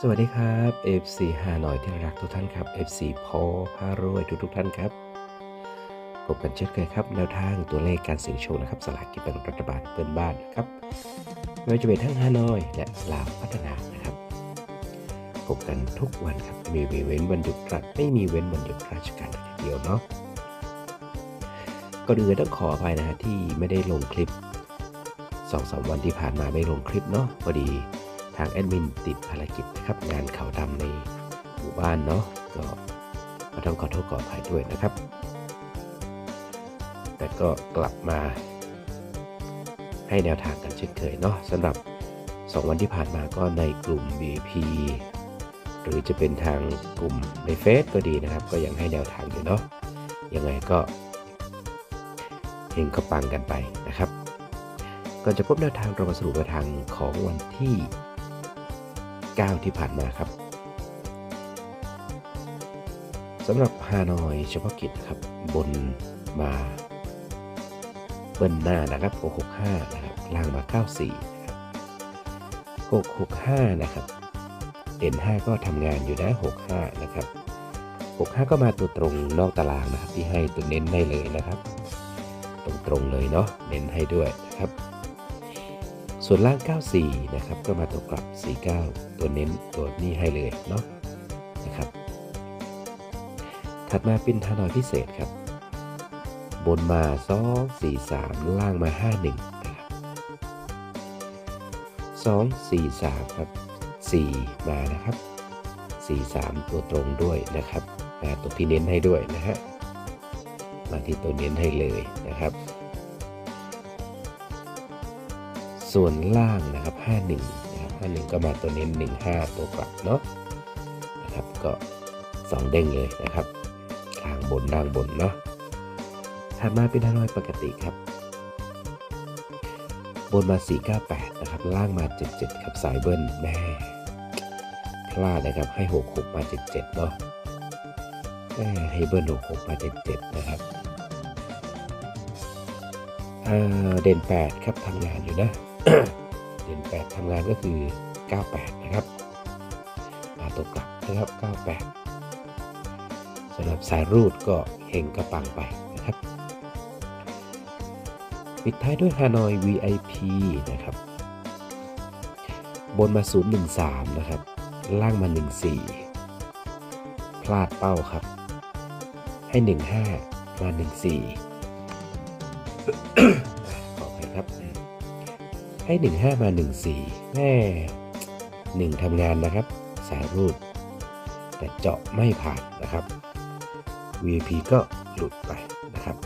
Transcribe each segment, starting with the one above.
สวัสดีครับ FC ฮานอยที่รักทุกท่านครับ FC พอพารวยทุกทุกท่านครับพบกันเช่นเคยครับแนวทางตัวเลขการเสี่ยงโชคนะครับสลากกินแบ่งรัฐบาลเพื่อนบ้านนะครับไม่ว่าจะเป็นทั้งฮานอยและลาวพัฒนานะครับพบกันทุกวันครับมีเว้นวันหยุดราชไม่มีเว้นวันหยุดราชการเลยทีเดียวเนาะก่อนอื่นต้องขออภัยนะฮะที่ไม่ได้ลงคลิปสองสามวันที่ผ่านมาไม่ลงคลิปเนาะพอดี ทางแอดมินติดภารกิจนะครับงานเขาดำในหมู่บ้านเนาะก็ก็ต้องขอโทษขออภัยด้วยนะครับ แต่ก็กลับมา ให้แนวทางกันเช่นเคยเนาะสำหรับ 2 วันที่ผ่านมาก็ในกลุ่ม BP หรือจะเป็นทางกลุ่มในเฟซก็ดีนะครับ ก็ยังให้แนวทางอยู่เนาะยังไงก็เฮงก็ปังกันไปนะครับก่อนจะพบแนวทางเรามาสรุปแนวทางของวันที่ 9 ที่ผ่านมาครับสำหรับฮานอยเฉพาะกิจครับบนมาเบิ้ลหน้านะครับ 665 นะครับล่างมา 94 นะครับ 665 นะครับเด่น5ก็ทำงานอยู่นะ 65 นะครับ 65 ก็มาตัวตรงนอกตารางนะครับที่ให้ตัวเน้นได้เลยนะครับ ตรงๆเลยเนาะเน้นให้ด้วยนะครับ ส่วนล่าง 94 นะครับ ก็มาตัวกลับ 49 ตัวเน้นตัวนี้ให้เลยเนาะนะครับ ถัดมาเป็นฮานอยพิเศษครับ บนมา 2 4 3 ล่างมา 51นะครับ2 4 3 ครับ 4 มานะครับ 4 3 ตัวตรงด้วยนะครับมาตัวที่เน้นให้ด้วยนะฮะ มาที่ตัวเน้นให้เลยนะครับ ส่วนล่างนะครับ 51นะครับ51 ก็มาตัวเน้น 15 ตัวกลับเนาะนะครับก็ 2 เด้งเลยนะครับล่างบนล่างบนเนาะถัดมาเป็นฮานอยปกติครับ บนมา 498 นะครับ ล่างมา 77 ครับสายเบิ้ลแม่พลาดนะครับให้ 66 มา 77 เนาะแม่ให้เบิ้ล66 มา 77 นะครับเออเด่น 8 ครับทำงานอยู่นะ เด่น8ทำงานก็คือ 98 นะครับมาตัวกลับนะครับ 98สำหรับสายรูดก็เฮงกระปังไปนะครับ ปิดท้ายด้วยฮานอย VIP นะครับ บนมา 013 นะครับ ล่างมา 14 พลาดเป้าครับ ให้ 15 มา 14ขออภัยครับ ให้ 15 มา 14แม่หนึ่งทำงานนะครับ สายรูดแต่เจาะไม่ผ่านนะครับ VIP ก็หลุดไปนะครับ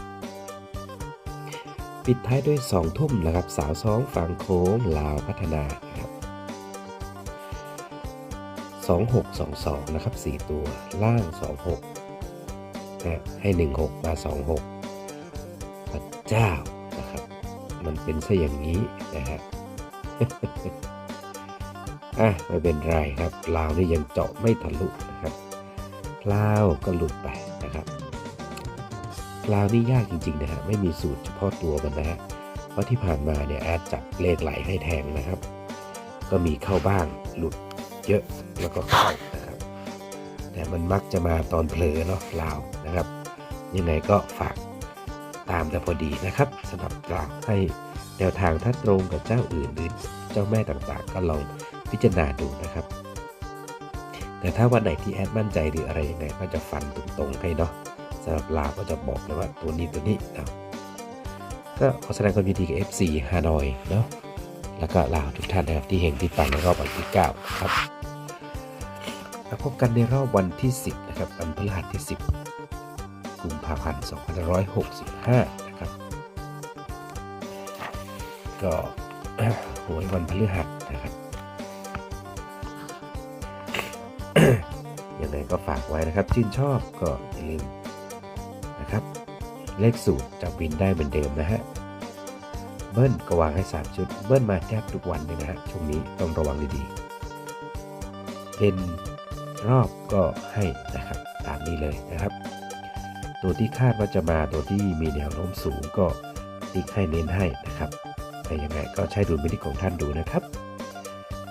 ปิดท้ายด้วย 2 ทุ่มนะครับ สาวซ้องฝั่งโค้งลาวพัฒนานะครับ 2622 นะครับ 4 ตัวล่าง 26นะให้ 16 มา 26 พระเจ้า มันเป็นซะอย่างนี้นะฮะอะไม่เป็นไรครับลาวนี่ยังเจาะไม่ทะลุนะครับลาวก็หลุดไปนะครับลาวนี่ยากจริงๆนะฮะไม่มีสูตรเฉพาะตัวมันนะฮะเพราะที่ผ่านมาเนี่ยแอดจับเลขไหลให้แทงนะครับ ก็มีเข้าบ้างหลุดเยอะแล้วก็เข้านะครับ แต่มันมักจะมาตอนเผลอเนาะลาวนะครับ ยังไงก็ฝาก ตามแต่พอดีนะครับสำหรับลาวให้แนวทางถ้าตรงกับเจ้าอื่นหรือเจ้าแม่ต่างๆ ก็ลองพิจารณาดูนะครับ แต่ถ้าวันไหนที่แอดมั่นใจหรืออะไรยังไงก็จะฟันตรงๆให้เนาะสำหรับลาวก็จะบอกเลยว่าตัวนี้ตัวนี้นะก็ขอแสดงความยินดีกับ FC ฮานอยเนาะแล้วก็ลาวทุกท่านนะครับที่เห็นที่ฟังในรอบวันที่9ครับมาพบกันในรอบวันที่ 10 นะครับวันพฤหัสที่ 10 กุมภาพันธ์2565 นะครับ ก็หวยวันพฤหัสนะครับ ยังไงก็ฝากไว้นะครับ ชื่นชอบก็อย่าลืมนะครับ เลขสูตรจะบินได้เหมือนเดิมนะฮะ เบิ้ลก็วางให้ 3 ชุด เบิ้ลมาแทบทุกวันเลยนะฮะ ช่วงนี้ต้องระวังดีๆเป็นรอบก็ให้นะครับ ตามนี้เลยนะครับ ตัวที่คาดว่าจะมาตัวที่มีแนวโน้มสูงก็ติ๊กให้เน้นให้นะครับ แต่ยังไงก็ใช้ดุลพินิของท่านดูนะครับ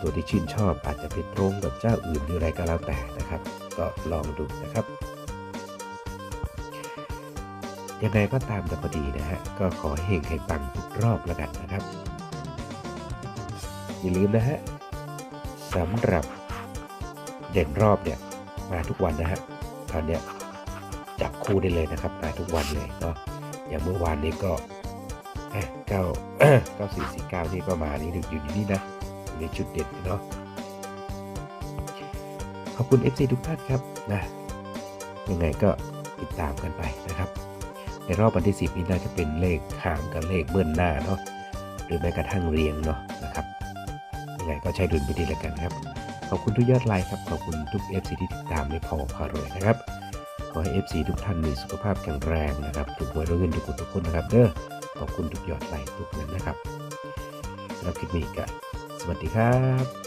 ตัวที่ชื่นชอบอาจจะไปตรงกับเจ้าอื่นหรืออะไรก็แล้วแต่นะครับ ก็ลองดูนะครับ ยังไงก็ตามแต่พอดีนะฮะก็ขอเฮงให้ปังทุกรอบแล้วกันนะครับ อย่าลืมนะฮะสำหรับเด่นรอบเนี่ยมาทุกวันนะฮะตอนเนี้ย จับคู่ได้เลยนะครับมาทุกวันเลยเนาะอย่างเมื่อวานนี้ก็เก้าเก้าสี่สี่เก้านี่ก็มานี่อยู่อยู่นี่นะในชุดเด็ดเนาะขอบคุณ FC ทุกท่านครับนะยังไงก็ติดตามกันไปนะครับ ในรอบวันที่ 10 นี้น่าจะเป็นเลขหางกับเลขเบิ้ลหน้าเนาะหรือแม้กระทั่งเรียงเนาะนะครับยังไงก็ใช้ดุลพินิจแล้วกันครับ ขอบคุณทุกยอดไลค์ครับ ขอบคุณทุก FC ที่ติดตามในพอพารวยนะครับ อให้ FC ทุกท่านมีสุขภาพแข็งแรงนะครับถูกหวยรวยเงินทุกคนทุกคนนะครับเด้อขอบคุณทุกยอดไลค์ทุกนั้นนะครับสำหรับคลิปนี้ก็สวัสดีครับ